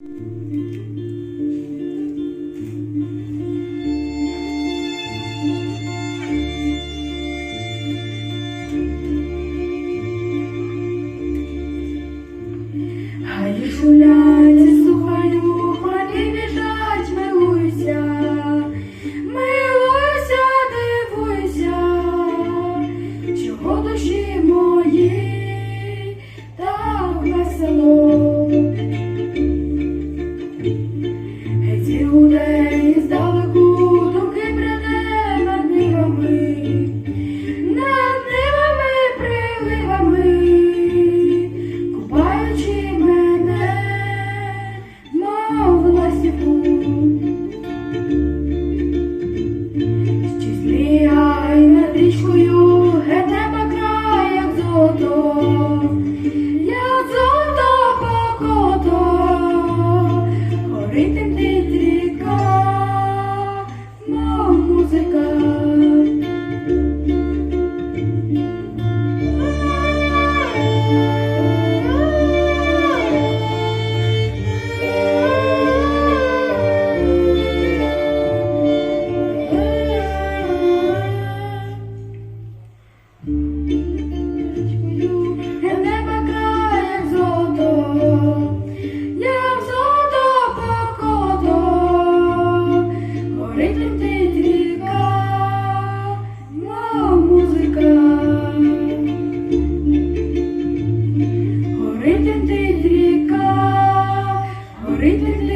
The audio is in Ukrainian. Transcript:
Хай шуляє сухаю, хлопі біжать, милуйся, милуйся, дивуйся, чого душі. today. Great.